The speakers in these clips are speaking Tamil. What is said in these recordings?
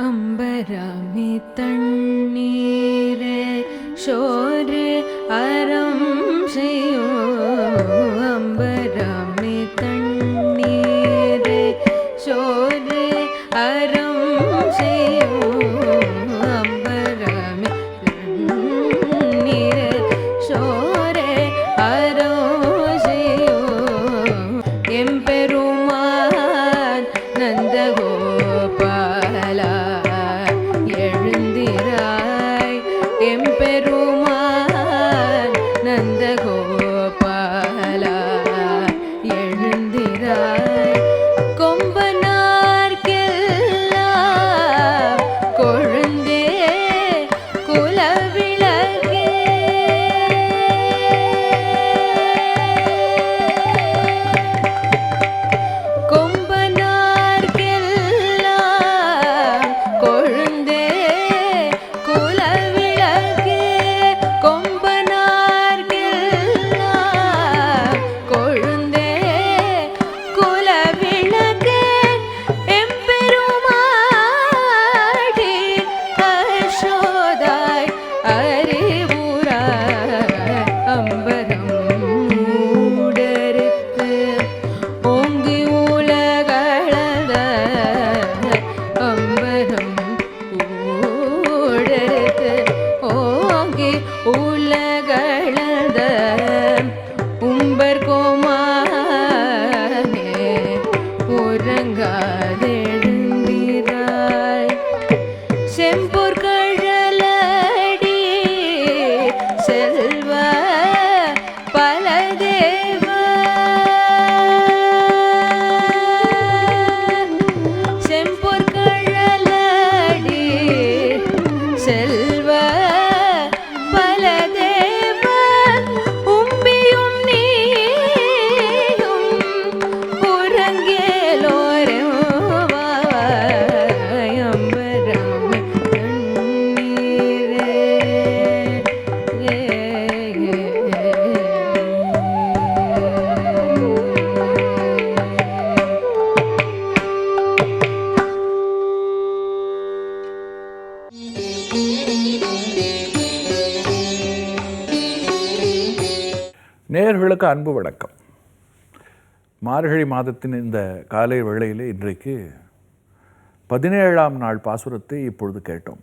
अम्बरा तण्णीरे शोरे अरं श्रियो நேயர்களுக்கு அன்பு வணக்கம். மார்கழி மாதத்தின் இந்த காலை வேளையில் இன்றைக்கு பதினேழாம் நாள் பாசுரத்தை இப்பொழுது கேட்டோம்.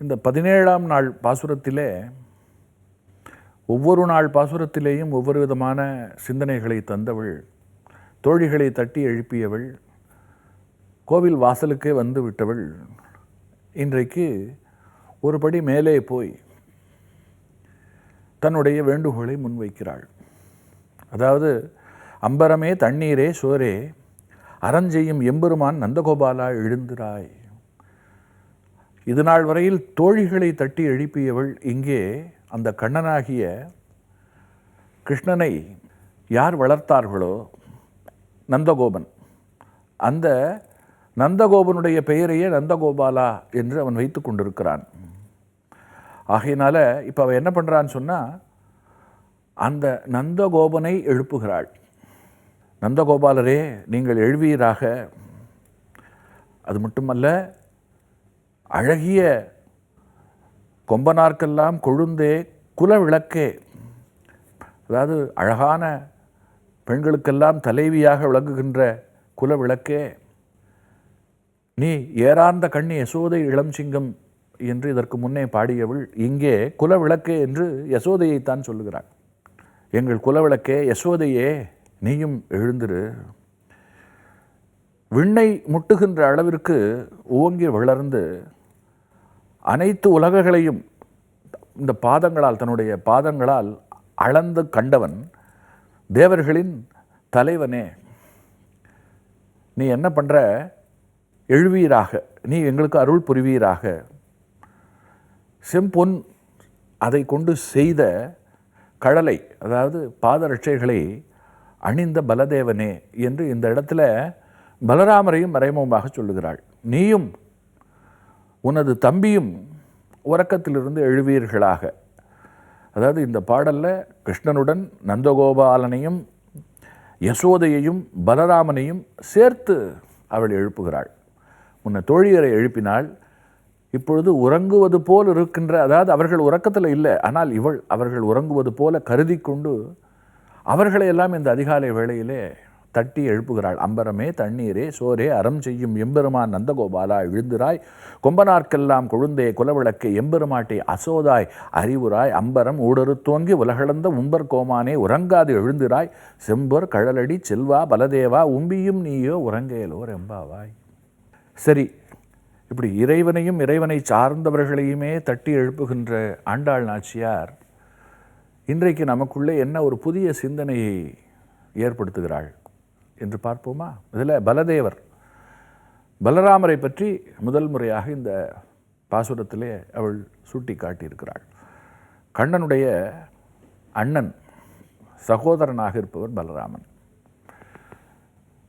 இந்த பதினேழாம் நாள் பாசுரத்திலே ஒவ்வொரு நாள் பாசுரத்திலேயும் ஒவ்வொரு விதமான சிந்தனைகளை தந்தவள் தோழிகளை தட்டி எழுப்பியவள் கோவில் வாசலுக்கே வந்து விட்டவள். இன்றைக்கு ஒருபடி மேலே போய் தன்னுடைய வேண்டுகோளை முன்வைக்கிறாள். அதாவது அம்பரமே தண்ணீரே சோரே அறஞ்செய்யும் எம்பெருமான் நந்தகோபாலா எழுந்திராய். இது நாள் வரையில் தோழிகளை தட்டி எழுப்பியவள் இங்கே அந்த கண்ணனாகிய கிருஷ்ணனை யார் வளர்த்தார்களோ? நந்தகோபன். அந்த நந்தகோபனுடைய பெயரையே நந்தகோபாலா என்று அவன் வைத்து கொண்டிருக்கிறான். ஆகையினால இப்போ அவள் என்ன பண்ணுறான்னு சொன்னால் அந்த நந்தகோபனை எழுப்புகிறாள். நந்தகோபாலரே நீங்கள் எழுவீராக. அது மட்டுமல்ல அழகிய கொம்பனார்க்கெல்லாம் கொழுந்தே குல விளக்கே அதாவது அழகான பெண்களுக்கெல்லாம் தலைவியாக விளங்குகின்ற குல விளக்கே நீ ஏறார்ந்த கண்ணி யசோதை இளம் சிங்கம் என்று இதற்கு முன்னே பாடியவள் இங்கே குலவிளக்கே என்று யசோதையைத்தான் சொல்லுகிறாள். எங்கள் குலவிளக்கே யசோதையே நீயும் எழுந்திரு. விண்ணை முட்டுகின்ற அளவிற்கு ஓங்கி வளர்ந்து அனைத்து உலகங்களையும் இந்த பாதங்களால் தன்னுடைய பாதங்களால் அளந்து கண்டவன் தேவர்களின் தலைவனே. நீ என்ன பண்ணுற எழுவீராக. நீ எங்களுக்கு அருள் புரிவீராக. செம்பொன் அதை கொண்டு செய்த கழலை அதாவது பாதரட்சைகளை அணிந்த பலதேவனே என்று இந்த இடத்துல பலராமரையும் மறைமுகமாக சொல்லுகிறாள். நீயும் உனது தம்பியும் உறக்கத்திலிருந்து எழுவீர்களாக. அதாவது இந்த பாடலில் கிருஷ்ணனுடன் நந்தகோபாலனையும் யசோதையையும் பலராமனையும் சேர்த்து அவள் எழுப்புகிறாள். முன்ன தோழியரை எழுப்பினாள் இப்பொழுது உறங்குவது போல் இருக்கின்ற அதாவது அவர்கள் உறக்கத்தில் இல்லை ஆனால் இவள் அவர்கள் உறங்குவது போல கருதி கொண்டு அவர்களை எல்லாம் இந்த அதிகாலை வேளையிலே தட்டி எழுப்புகிறாள். அம்பரமே தண்ணீரே சோரே அறம் செய்யும் எம்பெருமான் நந்தகோபாலா எழுந்திராய். கொம்பனார்க்கெல்லாம் கொழுந்தே குலவிளக்கே எம்பெருமாட்டை அசோதாய் அறிவுராய். அம்பரம் ஊடறு துவங்கி உலகளந்த உம்பர் கோமானே உறங்காது எழுந்திராய். செம்பொர் கழலடி செல்வா பலதேவா உம்பியும் நீயோ உறங்கையலோர் எம்பாவாய். சரி இப்படி இறைவனையும் இறைவனை சார்ந்தவர்களையுமே தட்டி எழுப்புகின்ற ஆண்டாள் நாச்சியார் இன்றைக்கு நமக்குள்ளே என்ன ஒரு புதிய சிந்தனையை ஏற்படுத்துகிறாள் என்று பார்ப்போமா? இதில் பலதேவர். பலராமரை பற்றி முதல் முறையாக இந்த பாசுரத்திலே அவள் சுட்டி காட்டியிருக்கிறாள். கண்ணனுடைய அண்ணன் சகோதரனாக இருப்பவர் பலராமன்.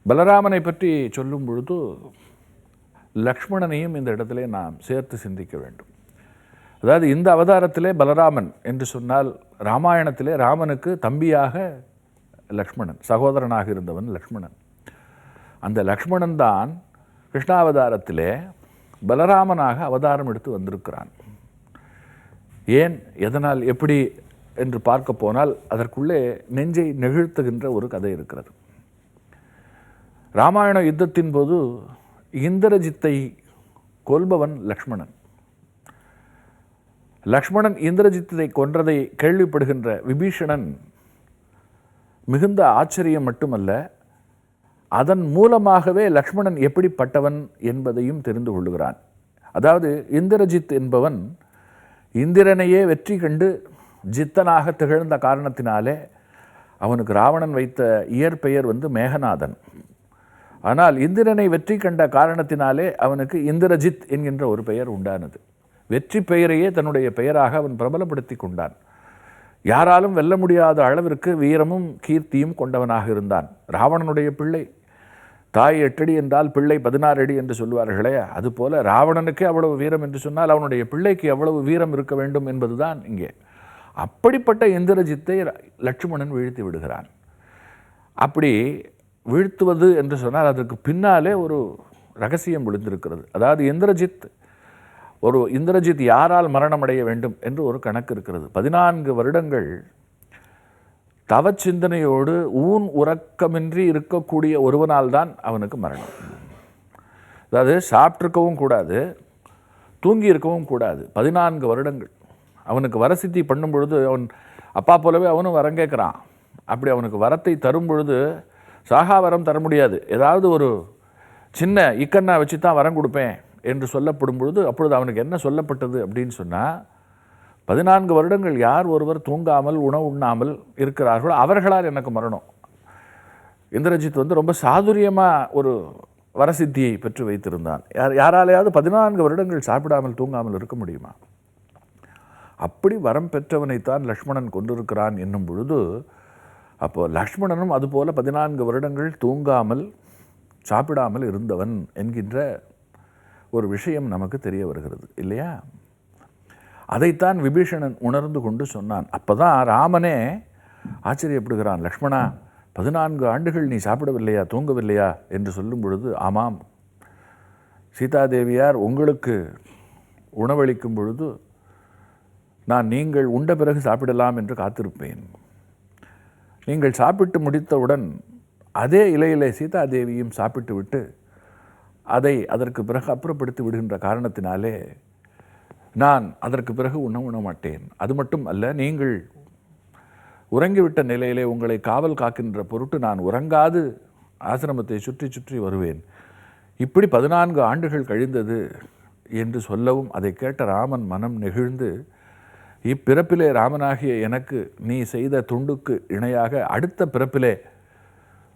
பலராமனை பற்றி சொல்லும் பொழுது லக்ஷ்மணனையும் இந்த இடத்திலே நாம் சேர்த்து சிந்திக்க வேண்டும். அதாவது இந்த அவதாரத்திலே பலராமன் என்று சொன்னால் ராமாயணத்திலே ராமனுக்கு தம்பியாக லக்ஷ்மணன் சகோதரனாக இருந்தவன் லக்ஷ்மணன். அந்த லக்ஷ்மணன் தான் கிருஷ்ணாவதாரத்திலே பலராமனாக அவதாரம் எடுத்து வந்திருக்கிறான். ஏன்? எதனால்? எப்படி? என்று பார்க்க போனால் அதற்குள்ளே நெஞ்சை நெகிழ்த்துகின்ற ஒரு கதை இருக்கிறது. ராமாயண யுத்தத்தின் போது இந்திரஜித்தை கொல்பவன் லக்ஷ்மணன். லக்ஷ்மணன் இந்திரஜித்தை கொன்றதை கேள்விப்படுகின்ற விபீஷணன் மிகுந்த ஆச்சரியம் மட்டுமல்ல அதன் மூலமாகவே லக்ஷ்மணன் எப்படிப்பட்டவன் என்பதையும் தெரிந்து கொள்ளுகிறான். அதாவது இந்திரஜித் என்பவன் இந்திரனையே வெற்றி கண்டு ஜித்தனாக திகழ்ந்த காரணத்தினாலே அவனுக்கு ராவணன் வைத்த இயற்பெயர் வந்து மேகநாதன். ஆனால் இந்திரனை வெற்றி கண்ட காரணத்தினாலே அவனுக்கு இந்திரஜித் என்கின்ற ஒரு பெயர் உண்டானது. வெற்றி பெயரையே தன்னுடைய பெயராக அவன் பிரபலப்படுத்தி கொண்டான். யாராலும் வெல்ல முடியாத அளவிற்கு வீரமும் கீர்த்தியும் கொண்டவனாக இருந்தான். ராவணனுடைய பிள்ளை. தாய் எட்டடி என்றால் பிள்ளை பதினாறு அடி என்று சொல்லுவார்களே அதுபோல ராவணனுக்கே அவ்வளவு வீரம் என்று சொன்னால் அவனுடைய பிள்ளைக்கு எவ்வளவு வீரம் இருக்க வேண்டும் என்பதுதான் இங்கே. அப்படிப்பட்ட இந்திரஜித்தை லட்சுமணன் வீழ்த்தி விடுகிறான். அப்படி வீழ்த்துவது என்று சொன்னால் அதற்கு பின்னாலே ஒரு ரகசியம் விழுந்திருக்கிறது. அதாவது இந்திரஜித் ஒரு இந்திரஜித் யாரால் மரணமடைய வேண்டும் என்று ஒரு கணக்கு இருக்கிறது. பதினான்கு வருடங்கள் தவச்சிந்தனையோடு ஊன் உறக்கமின்றி இருக்கக்கூடிய ஒருவனால் தான் அவனுக்கு மரணம். அதாவது சாப்பிட்ருக்கவும் கூடாது தூங்கி இருக்கவும் கூடாது. பதினான்கு வருடங்கள். அவனுக்கு வரசித்தி பண்ணும் பொழுது அவன் அப்பா போலவே அவனும் வரம் கேட்குறான் அப்படி அவனுக்கு வரத்தை தரும் பொழுது சாகா வரம் தர முடியாது. ஏதாவது ஒரு சின்ன இக்கண்ணா வச்சு தான் வரம் கொடுப்பேன் என்று சொல்லப்படும் பொழுது அப்பொழுது அவனுக்கு என்ன சொல்லப்பட்டது அப்படின்னு சொன்னால் பதினான்கு வருடங்கள் யார் ஒருவர் தூங்காமல் உணவு உண்ணாமல் இருக்கிறார்களோ அவர்களால் எனக்கு மரணம். இந்திரஜித் வந்து ரொம்ப சாதுரியமாக ஒரு வரசித்தியை பெற்று வைத்திருந்தான். யார் யாராலையாவது பதினான்கு வருடங்கள் சாப்பிடாமல் தூங்காமல் இருக்க முடியுமா? அப்படி வரம் பெற்றவனைத்தான் லக்ஷ்மணன் கொண்டிருக்கிறான் என்னும் பொழுது அப்போது லக்ஷ்மணனும் அதுபோல் பதினான்கு வருடங்கள் தூங்காமல் சாப்பிடாமல் இருந்தவன் என்கின்ற ஒரு விஷயம் நமக்கு தெரிய வருகிறது இல்லையா? அதைத்தான் விபீஷணன் உணர்ந்து கொண்டு சொன்னான். அப்போ தான் ராமனே ஆச்சரியப்படுகிறான். லக்ஷ்மணா பதினான்கு ஆண்டுகள் நீ சாப்பிடவில்லையா தூங்கவில்லையா என்று சொல்லும் பொழுது ஆமாம். சீதாதேவியார் உங்களுக்கு உணவளிக்கும் பொழுது நான் நீங்கள் உண்ட பிறகு சாப்பிடலாம் என்று காத்திருப்பேன். நீங்கள் சாப்பிட்டு முடித்தவுடன் அதே இலையிலே சீதாதேவியும் சாப்பிட்டு விட்டு அதை அதற்கு பிறகு அப்புறப்படுத்தி விடுகின்ற காரணத்தினாலே நான் அதற்கு பிறகு உண்ண உண்ண மாட்டேன். அது மட்டும் அல்ல நீங்கள் உறங்கிவிட்ட நிலையிலே உங்களை காவல் காக்கின்ற பொருட்டு நான் உறங்காது ஆசிரமத்தை சுற்றி சுற்றி வருவேன். இப்படி பதினான்கு ஆண்டுகள் கழிந்தது என்று சொல்லவும் அதை கேட்ட ராமன் மனம் நெகிழ்ந்து இப்பிறப்பிலே ராமனாகிய எனக்கு நீ செய்த துண்டுக்கு இணையாக அடுத்த பிறப்பிலே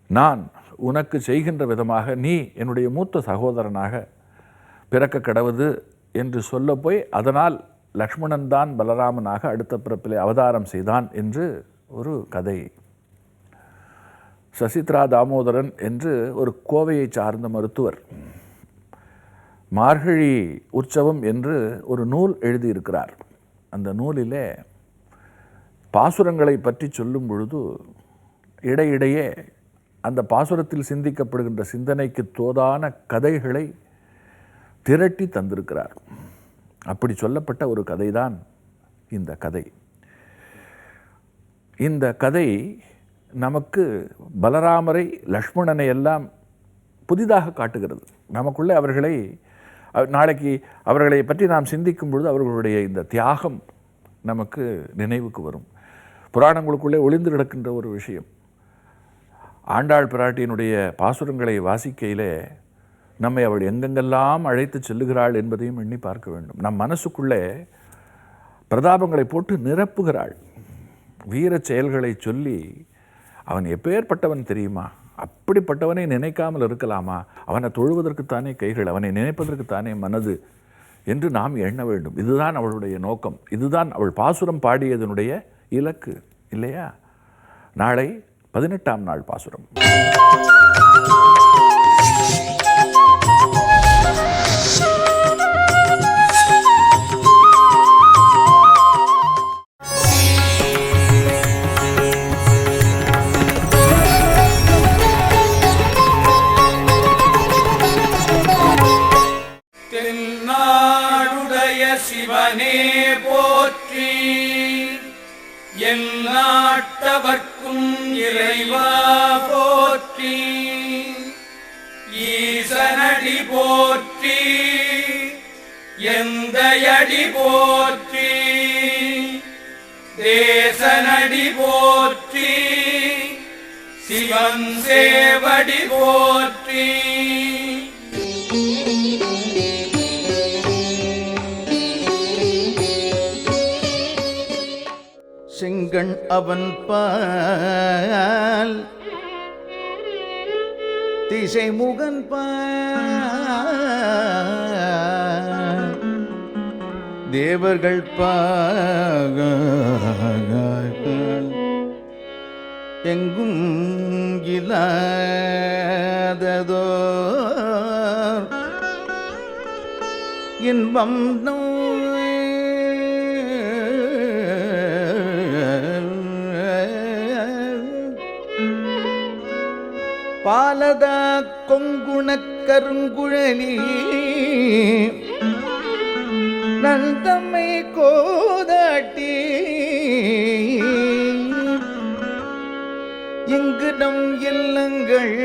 நான் உனக்கு செய்கின்ற விதமாக நீ என்னுடைய மூத்த சகோதரனாக பிறக்க கடவுது என்று சொல்ல போய் அதனால் லக்ஷ்மணன் தான் பலராமனாக அடுத்த பிறப்பிலே அவதாரம் செய்தான் என்று ஒரு கதை. சசித்ரா தாமோதரன் என்று ஒரு கோவையை சார்ந்த மருத்துவர் மார்கழி உற்சவம் என்று ஒரு நூல் எழுதியிருக்கிறார். அந்த நூலிலே பாசுரங்களை பற்றி சொல்லும் பொழுது இடையிடையே அந்த பாசுரத்தில் சிந்திக்கப்படுகின்ற சிந்தனைக்கு தோதான கதைகளை திரட்டி தந்திருக்கிறார். அப்படி சொல்லப்பட்ட ஒரு கதை தான் இந்த கதை. இந்த கதை நமக்கு பலராமரை லக்ஷ்மணனை எல்லாம் புதிதாக காட்டுகிறது. நமக்குள்ளே அவர்களை நாளைக்கு அவர்களை பற்றி நாம் சிந்திக்கும் பொழுது அவர்களுடைய இந்த தியாகம் நமக்கு நினைவுக்கு வரும். புராணங்களுக்குள்ளே ஒளிந்து கிடக்கின்ற ஒரு விஷயம். ஆண்டாள் பிராட்டியினுடைய பாசுரங்களை வாசிக்கையிலே நம்மை அவள் எங்கெங்கெல்லாம் அழைத்து செல்லுகிறாள் என்பதையும் எண்ணி பார்க்க வேண்டும். நம் மனசுக்குள்ளே பிரதாபங்களை போட்டு நிரப்புகிறாள். வீர செயல்களை சொல்லி அவன் எப்பேற்பட்டவன் தெரியுமா? அப்படிப்பட்டவனை நினைக்காமல் இருக்கலாமா? அவனை தொழுவதற்குத்தானே கைகள் அவனை நினைப்பதற்குத்தானே மனது என்று நாம் எண்ண வேண்டும். இதுதான் அவளுடைய நோக்கம். இதுதான் அவள் பாசுரம் பாடியதனுடைய இலக்கு இல்லையா? நாளை பதினெட்டாம் நாள் பாசுரம். சிவனே போற்றி. எல்லாட்டவர்க்கும் இறைவா போற்றி. ஈசனடி போற்றி. எந்தையடி போற்றி. தேசனடி போற்றி. சிவன் சேவடி போற்றி. செங்கண் அவன் பால். திசை முகன் பால். தேவர்கள் பால் எங்கும் இல்லாததோ இன்பம் நோ கருங்குழலி. நந்தம்மை கோதாட்டி. இங்கு நம் இல்லங்கள்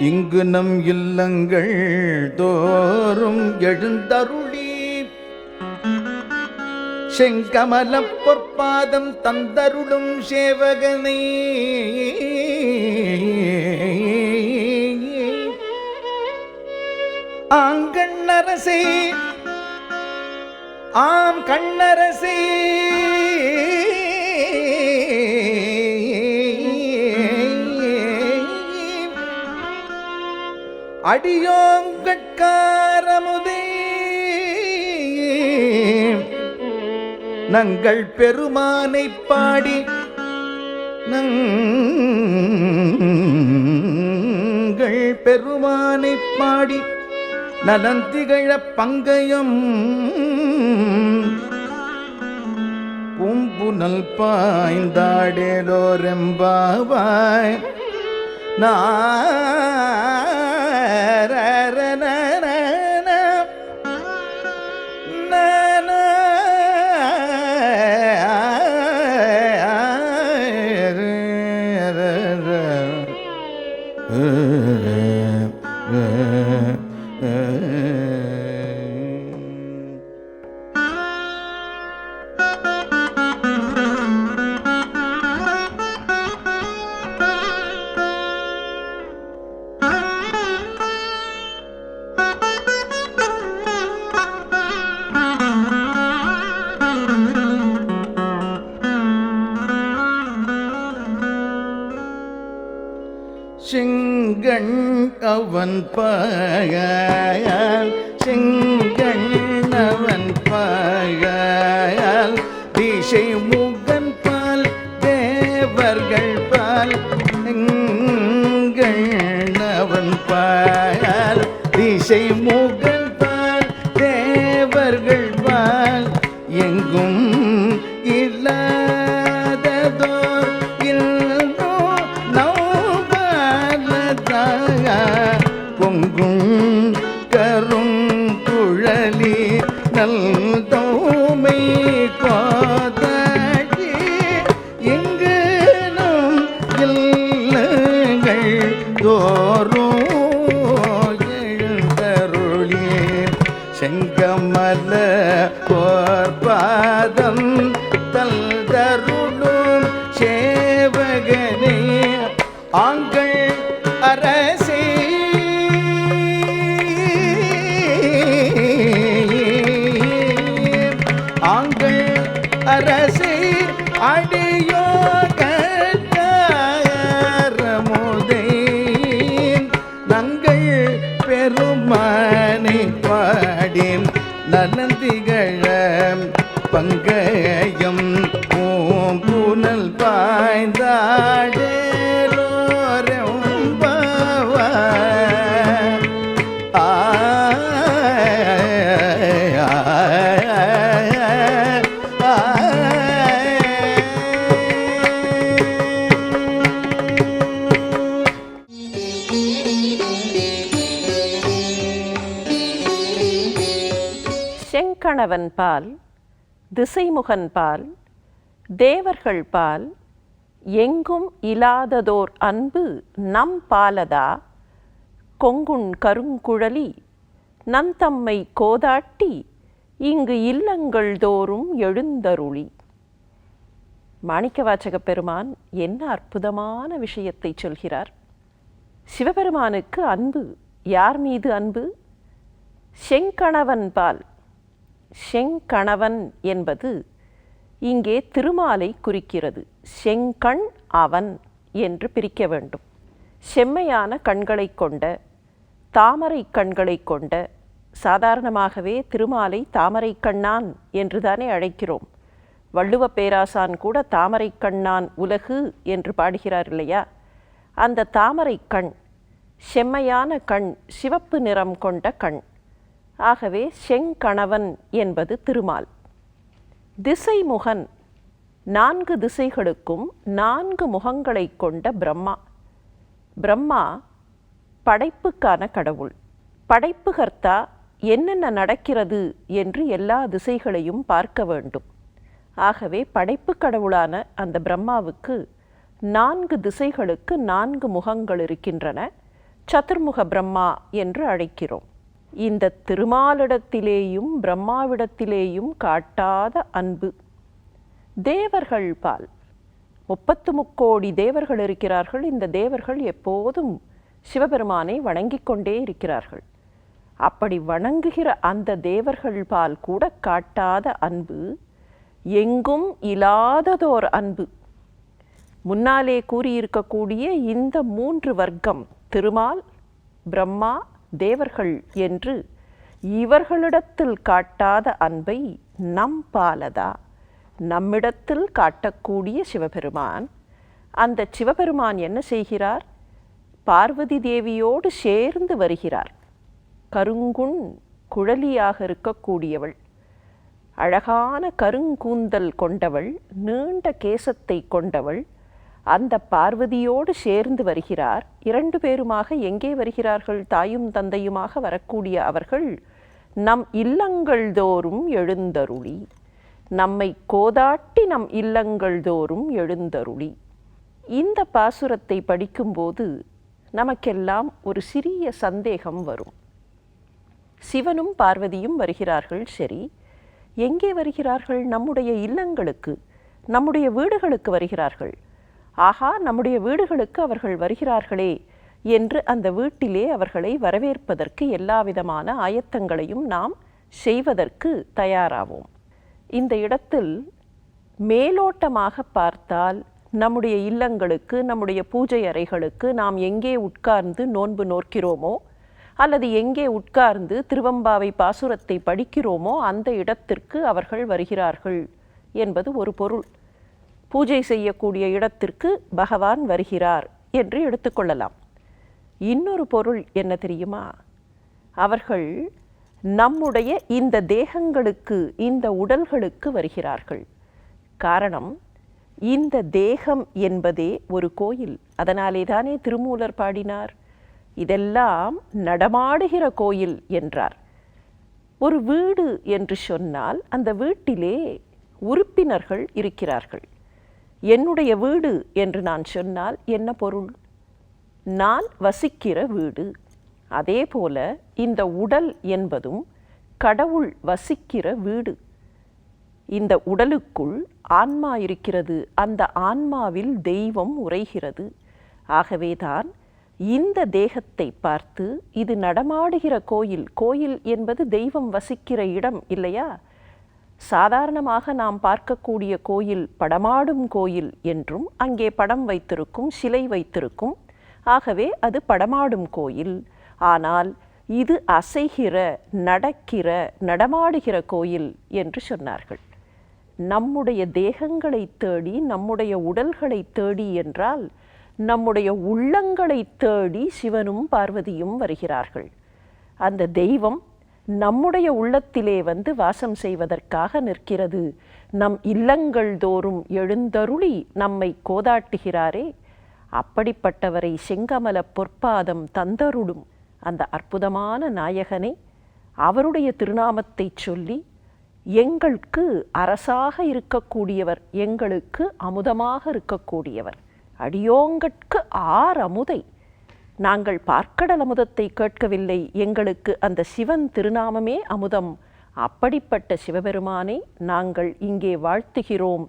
இங்கு நம் இல்லங்கள் தோறும் எழுந்தருளி. செங்கமல பொற்பாதம் தந்தருளும் சேவகனை. ஆங்கண்ணரசே. ஆம் கண்ணரசே. அடியோங்கட்காரமுதே. நங்கள் பெருமானை பாடி நங்கள் பெருமானை பாடி நலந்திகழ பங்கயம் பூம்புனல் பாய்ந்தாடேலோரெம்பாவாய். நான் பாயால் செங்கண் அவன் பாயால் திசை முகன் பால் தேவர்கள் பால் எங்கள் பாயால் திசை முகன் செங்கமல போர்பாதம் தல் கணவன் பால் திசைமுகன் பால் தேவர்கள் பால் எங்கும் இலாததோர் அன்பு நம் பாலதா கொங்குண் கருங்குழலி நந்தம்மை கோதாட்டி இங்கு இல்லங்கள் தோறும் எழுந்தருளி. மாணிக்கவாச்சக பெருமான் என்ன அற்புதமான விஷயத்தை சொல்கிறார். சிவபெருமானுக்கு அன்பு யார் மீது அன்பு? செங்கணவன் பால் செங்கணவன் என்பது இங்கே திருமாலை குறிக்கிறது. செங்கண் அவன் என்று பிரிக்க வேண்டும். செம்மையான கண்களை கொண்ட தாமரை கண்களை கொண்ட சாதாரணமாகவே திருமாலை தாமரை கண்ணான் என்றுதானே அழைக்கிறோம். வள்ளுவ பேராசான் கூட தாமரை கண்ணான் உலகு என்று பாடுகிறார் இல்லையா? அந்த தாமரை கண் செம்மையான கண் சிவப்பு நிறம் கொண்ட கண். ஆகவே செங்கணவன் என்பது திருமால். திசைமுகன் நான்கு திசைகளுக்கும் நான்கு முகங்களை கொண்ட பிரம்மா. பிரம்மா படைப்புக்கான கடவுள். படைப்புகர்த்தா என்னென்ன நடக்கிறது என்று எல்லா திசைகளையும் பார்க்க வேண்டும். ஆகவே படைப்பு கடவுளான அந்த பிரம்மாவுக்கு நான்கு திசைகளுக்கு நான்கு முகங்கள் இருக்கின்றன. சதுர்முக பிரம்மா என்று அழைக்கிறோம். இந்த திருமாலிடத்திலேயும் பிரம்மாவிடத்திலேயும் காட்டாத அன்பு. தேவர்கள் பால். முப்பத்து முக்கோடி தேவர்கள் இருக்கிறார்கள். இந்த தேவர்கள் எப்போதும் சிவபெருமானை வணங்கிக் கொண்டே இருக்கிறார்கள். அப்படி வணங்குகிற அந்த தேவர்கள் பால் கூட காட்டாத அன்பு எங்கும் இல்லாததோர் அன்பு. முன்னாலே கூறியிருக்கக்கூடிய இந்த மூன்று வர்க்கம் திருமால் பிரம்மா தேவர்கள் என்று இவர்களிடத்தில் காட்டாத அன்பை நம் பாலதா. நம்மிடத்தில் காட்டக்கூடிய சிவபெருமான். அந்த சிவபெருமான் என்ன செய்கிறார்? பார்வதி தேவியோடு சேர்ந்து வருகிறார். கருங்குண் குழலியாக இருக்கக்கூடியவள். அழகான கருங்கூந்தல் கொண்டவள் நீண்ட கேசத்தை கொண்டவள். அந்த பார்வதியோடு சேர்ந்து வருகிறார். இரண்டு பேருமாக எங்கே வருகிறார்கள்? தாயும் தந்தையுமாக வரக்கூடிய அவர்கள் நம் இல்லங்கள் தோறும் எழுந்தருளி. நம்மை கோதாட்டி நம் இல்லங்கள் தோறும் எழுந்தருளி. இந்த பாசுரத்தை படிக்கும்போது நமக்கெல்லாம் ஒரு சிறிய சந்தேகம் வரும். சிவனும் பார்வதியும் வருகிறார்கள். சரி எங்கே வருகிறார்கள்? நம்முடைய இல்லங்களுக்கு நம்முடைய வீடுகளுக்கு வருகிறார்கள். ஆஹா நம்முடைய வீடுகளுக்கு அவர்கள் வருகிறார்களே என்று அந்த வீட்டிலே அவர்களை வரவேற்பதற்கு எல்லாவிதமான ஆயத்தங்களையும் நாம் செய்வதற்கு தயாராவோம். இந்த இடத்தில் மேலோட்டமாக பார்த்தால் நம்முடைய இல்லங்களுக்கு நம்முடைய பூஜை அறைகளுக்கு நாம் எங்கே உட்கார்ந்து நோன்பு நோக்கிறோமோ அல்லது எங்கே உட்கார்ந்து திருவம்பாவை பாசுரத்தை படிக்கிறோமோ அந்த இடத்திற்கு அவர்கள் வருகிறார்கள் என்பது ஒரு பொருள். பூஜை செய்யக்கூடிய இடத்திற்கு பகவான் வருகிறார் என்று எடுத்துக்கொள்ளலாம் இன்னொரு பொருள் என்ன தெரியுமா? அவர்கள் நம்முடைய இந்த தேகங்களுக்கு இந்த உடல்களுக்கு வருகிறார்கள். காரணம் இந்த தேகம் என்பதே ஒரு கோயில். அதனாலே தானே திருமூலர் பாடினார்? இதெல்லாம் நடமாடுகிற கோயில் என்றார். ஒரு வீடு என்று சொன்னால் அந்த வீட்டிலே உறுப்பினர்கள் இருக்கிறார்கள். என்னுடைய வீடு என்று நான் சொன்னால் என்ன பொருள்? நான் வசிக்கிற வீடு. அதே போல இந்த உடல் என்பதும் கடவுள் வசிக்கிற வீடு. இந்த உடலுக்குள் ஆன்மா இருக்கிறது. அந்த ஆன்மாவில் தெய்வம் உரைகிறது ஆகவேதான் இந்த தேகத்தை பார்த்து இது நடமாடுகிற கோயில். கோயில் என்பது தெய்வம் வசிக்கிற இடம் இல்லையா? சாதாரணமாக நாம் பார்க்கக்கூடிய கோயில் படமாடும் கோயில் என்றும் அங்கே படம் வைத்திருக்கும் சிலை வைத்திருக்கும். ஆகவே அது படமாடும் கோயில். ஆனால் இது அசைகிற நடக்கிற நடமாடுகிற கோயில் என்று சொன்னார்கள். நம்முடைய தேகங்களை தேடி நம்முடைய உடல்களை தேடி என்றால் நம்முடைய உள்ளங்களை தேடி சிவனும் பார்வதியும் வருகிறார்கள். அந்த தெய்வம் நம்முடைய உள்ளத்திலே வந்து வாசம் செய்வதற்காக நிற்கிறது. நம் இல்லங்கள் தோறும் எழுந்தருளி நம்மை கோதாட்டுகிறாரே. அப்படிப்பட்டவரை செங்கமல பொற்பாதம் தந்தருளும் அந்த அற்புதமான நாயகனை. அவருடைய திருநாமத்தை சொல்லி எங்களுக்கு அரசாக இருக்கக்கூடியவர் எங்களுக்கு அமுதமாக இருக்கக்கூடியவர். அடியோங்கட்கு ஆர் அமுதை. நாங்கள் பார்க்கடல் அமுதத்தை கேட்கவில்லை. எங்களுக்கு அந்த சிவன் திருநாமமே அமுதம். அப்படிப்பட்ட சிவபெருமானை நாங்கள் இங்கே வாழ்த்துகிறோம்.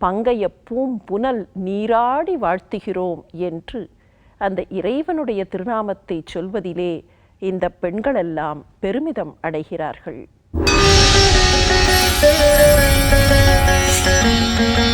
பங்கைய பூம் புனல் நீராடி வாழ்த்துகிறோம் என்று அந்த இறைவனுடைய திருநாமத்தை சொல்வதிலே இந்த பெண்களெல்லாம் பெருமிதம் அடைகிறார்கள். Thank you.